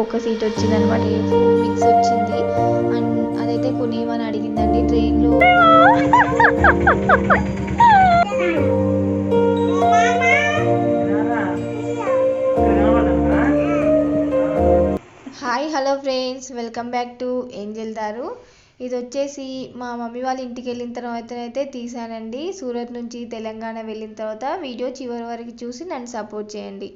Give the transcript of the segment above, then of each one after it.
ఒక్కొక్క సీట్ వచ్చింది అనమాట మిక్స్ వచ్చింది? అండ్ అదైతే కొనేమని అడిగిందండి. ట్రైన్లో hi hello friends. Welcome back to Angel దారు. ఇది వచ్చేసి మా మమ్మీ వాళ్ళ ఇంటికి వెళ్ళిన తర్వాత అయితే తీసానండి. సూరత్ నుంచి తెలంగాణ వెళ్ళిన తర్వాత వీడియో చివరి వరకు చూసి నన్ను సపోర్ట్ చేయండి.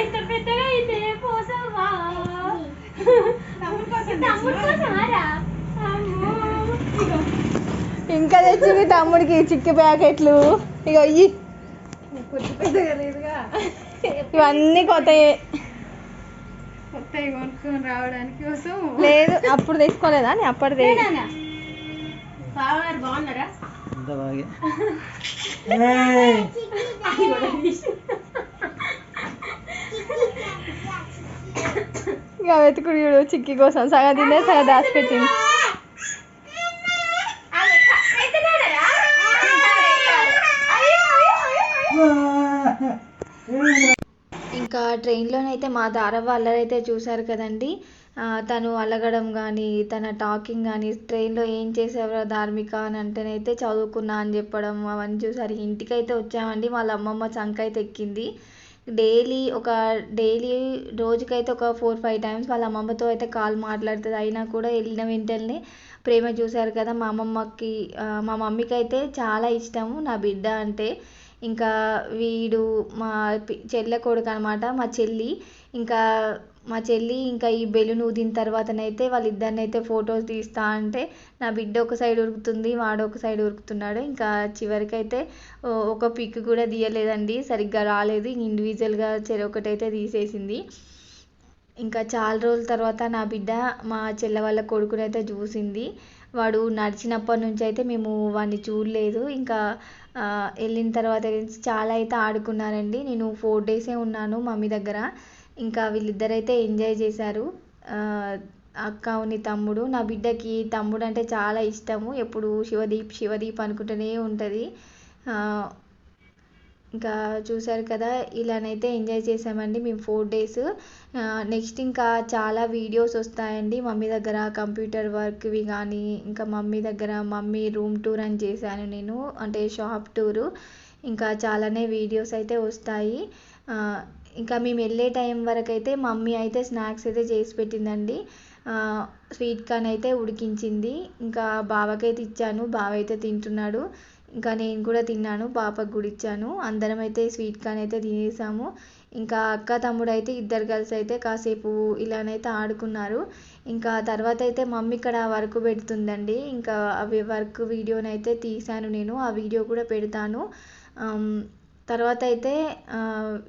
ఎంత పెద్దగా అయితే పోసావా? తమ్ముడు కోసమారా అమ్మో. ఇంకా తెచ్చింది తమ్ముడికి చిక్కి ప్యాకెట్లు. ఇక ఇయ్యి ఇవన్నీ కొత్తయే. కొత్తవి కొనుక్కొని రావడానికి కోసం లేదు అప్పుడు తెచ్చుకోలేదా? నేను అప్పటిదే. బావగారు బాగున్నారా? ఇక వెతుకుడు చూడు చిక్కి కోసం సగం తినే సగం దాచిపెట్టింది ఇంకా ట్రైన్లోనైతే మా దారవ్వ అల్లరైతే చూశారు కదండి. తను అలగడం కానీ తన టాకింగ్ కానీ ట్రైన్లో ఏం చేసేవారో ధార్మిక అని అంటేనైతే చదువుకున్నా అని చెప్పడం అవన్నీ చూసారు. ఇంటికైతే వచ్చామండి. వాళ్ళ అమ్మమ్మ చంక అయితే ఎక్కింది. డైలీ ఒక డైలీ రోజుకైతే ఒక ఫోర్ ఫైవ్ టైమ్స్ వాళ్ళ అమ్మమ్మతో అయితే కాల్ మాట్లాడుతుంది. అయినా కూడా వెళ్ళిన వెంటనే ప్రేమ చూశారు కదా మా అమ్మమ్మకి. మా మమ్మీకి అయితే చాలా ఇష్టము. నా బిడ్డ అంటే ఇంకా వీడు మా చెల్లె కొడుకు అనమాట మా చెల్లి. ఇంకా మా చెల్లి ఇంకా ఈ బెలూన్ ఊదిన తర్వాతనైతే వాళ్ళిద్దరిని అయితే ఫొటోస్ తీస్తా అంటే నా బిడ్డ ఒక సైడ్ ఉరుకుతుంది వాడు ఒక సైడ్ ఉరుకుతున్నాడు. ఇంకా చివరికైతే ఒక పిక్ కూడా తీయలేదండి సరిగ్గా రాలేదు. ఇండివిజువల్గా చెరొకటైతే తీసేసింది. ఇంకా చాలా రోజుల తర్వాత నా బిడ్డ మా చెల్లె వాళ్ళ కొడుకునైతే చూసింది. వాడు నడిచినప్పటి నుంచి అయితే మేము వాడిని చూడలేదు. ఇంకా వెళ్ళిన తర్వాత చాలా అయితే ఆడుకున్నారండి. నేను ఫోర్ డేసే ఉన్నాను మమ్మీ దగ్గర. ఇంకా వీళ్ళిద్దరైతే ఎంజాయ్ చేశారు. అక్క ఉని తమ్ముడు నా బిడ్డకి తమ్ముడు అంటే చాలా ఇష్టము. ఎప్పుడు శివదీప్ శివదీప్ అనుకుంటూనే ఉంటుంది. ఇంకా చూసారు కదా ఇలానైతే ఎంజాయ్ చేసామండి మేము ఫోర్ డేస్. నెక్స్ట్ ఇంకా చాలా వీడియోస్ వస్తాయండి. మమ్మీ దగ్గర కంప్యూటర్ వర్క్వి కానీ ఇంకా మమ్మీ దగ్గర మమ్మీ రూమ్ టూర్ అని చేశాను నేను అంటే షాప్ టూరు. ఇంకా చాలానే వీడియోస్ అయితే వస్తాయి. ఇంకా మేము వెళ్ళే టైం వరకు అయితే మమ్మీ అయితే స్నాక్స్ అయితే చేసి పెట్టిందండి. స్వీట్ కార్న్ అయితే ఉడికించింది. ఇంకా బావకైతే ఇచ్చాను. బావ అయితే తింటున్నాడు. ఇంకా నేను కూడా తిన్నాను. పాపకు కూడా ఇచ్చాను. అందరం అయితే స్వీట్ కార్న్ అయితే తినేసాము. ఇంకా అక్క తమ్ముడు అయితే ఇద్దరు కలిసి అయితే కాసేపు ఇలానైతే ఆడుకున్నారు. ఇంకా తర్వాత అయితే మమ్మీ ఇక్కడ వర్క్ పెడుతుందండి. ఇంకా అవి వర్క్ వీడియోనైతే తీశాను నేను. ఆ వీడియో కూడా పెడతాను. తర్వాత అయితే ఆ,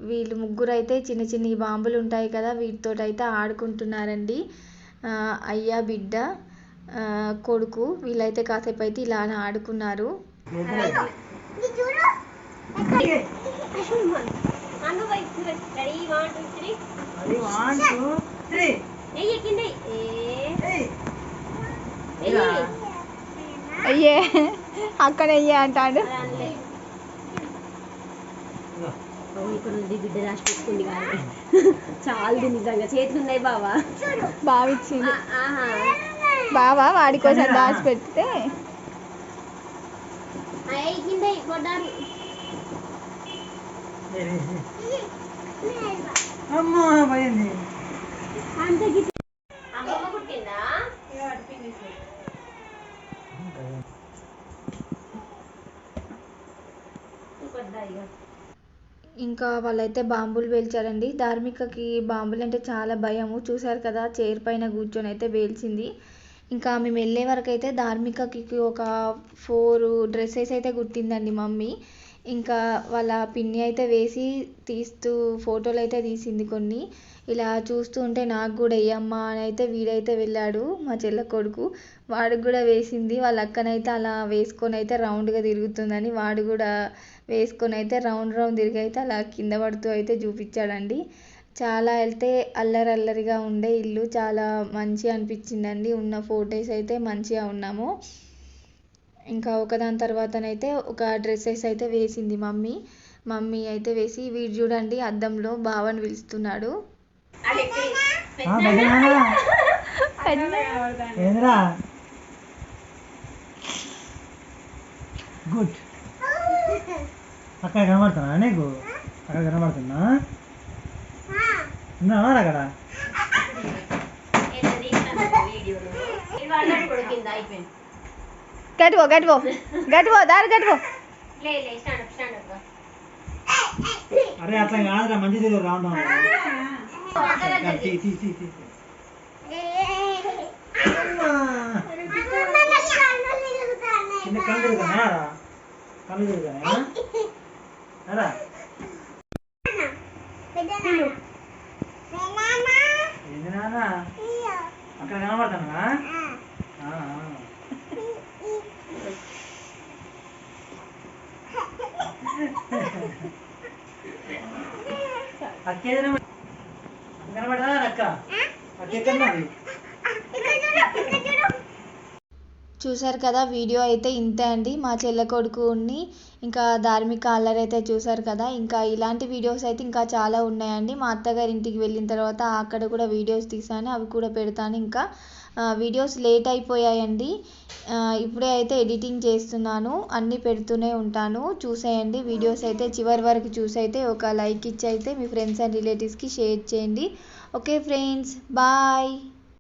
వీళ్ళు ముగ్గురు అయితే చిన్న చిన్న బాంబులు ఉంటాయి కదా వీటితో అయితే ఆడుకుంటున్నారండి. ఆ, అయ్య బిడ్డ ఆ, కొడుకు వీళ్ళైతే కాసేపు అయితే ఇలా ఆడుకున్నారు. అయ్యే. అక్కడ అయ్యే అంటాడు. ఇక్కడ ఉంది బిడ్డ రాసి పెట్టుకుంది కానీ చాలు నిజంగా చేతులు ఉన్నాయి బావా ఆహా. బావా వాడి కోసం దాచి పెడితే అమ్మా పోయింది అంతే గిట్ల అమ్మమ్మ పుట్టిందా కొద్దా ఇక ఇంకా వాళ్ళైతే బాంబులు పేల్చారండి ధార్మికకి బాంబులు అంటే చాలా భయము. చూశారు కదా చైర్ పైన కూర్చొని అయితే పేల్చింది ఇంకా మేము వెళ్ళే వరకు అయితే ధార్మికకి ఒక ఫోర్ డ్రెస్సెస్ అయితే కుట్టిందండి మమ్మీ. ఇంకా వాళ్ళ పిన్ని అయితే వేసి తీస్తూ ఫోటోలు అయితే తీసింది కొన్ని. ఇలా చూస్తూ ఉంటే నాకు కూడా వేయమ్మా అని అయితే వీడైతే వెళ్ళాడు మా చెల్ల కొడుకు. వాడికి కూడా వేసింది. వాళ్ళ అక్కనైతే అలా వేసుకొని అయితే రౌండ్గా తిరుగుతుందని వాడు కూడా వేసుకొని అయితే రౌండ్ రౌండ్ తిరిగి అయితే అలా కింద పడుతూ అయితే చూపించాడండి. చాలా అయితే అల్లరి అల్లరిగా ఉండే ఇల్లు. చాలా మంచిగా అనిపించిందండి. ఉన్న ఫోటోస్ అయితే మంచిగా ఉన్నాము. ఇంకా ఒకదాని తర్వాతనైతే ఒక డ్రెస్సెస్ అయితే వేసింది మమ్మీ. మమ్మీ అయితే వేసి వీడు చూడండి అద్దంలో బావని పిలుస్తున్నాడు. గుడ్. అక్కడ కనబడుతున్నా నీకు? అక్కడ కనబడుతున్నా ఉన్నావా అక్కడ? కింద అయిపోయింది. గట్టుకో గట్టుకో గట్టుకో దారి గట్టుకో లే లే స్టాండ్ అప్ స్టాండ్ అప్ అరే అట్లా కాదురా మంచిది రౌండ్ తీ తీ తీ తీ చిన్న కళ్ళు తిరుగుతానా రా? కళ్ళు తిరుగుతానా రా ఏంది నాన్న అక్కడ కనబడతానా అక్కేదైనా కనబడదా అక్క అక్క ఎక్కడున్నది చూసారు కదా వీడియో అయితే ఇంతే అండి. మా చెల్ల కొడుకుని ఇంకా ధార్మిక అల్లరి అయితే చూసారు కదా. ఇంకా ఇలాంటి వీడియోస్ అయితే ఇంకా చాలా ఉన్నాయండి. మా అత్తగారి ఇంటికి వెళ్ళిన తర్వాత అక్కడ కూడా వీడియోస్ తీసాను అవి కూడా పెడతాను ఇంకా. వీడియోస్ లేట్ అయిపోయాయండి. ఇప్పుడే అయితే ఎడిటింగ్ చేస్తున్నాను అన్నీ పెడుతూనే ఉంటాను. చూసేయండి వీడియోస్ అయితే చివరి వరకు చూసి అయితే ఒక లైక్ ఇచ్చి అయితే మీ ఫ్రెండ్స్ అండ్ రిలేటివ్స్కి షేర్ చేయండి. Okay friends bye!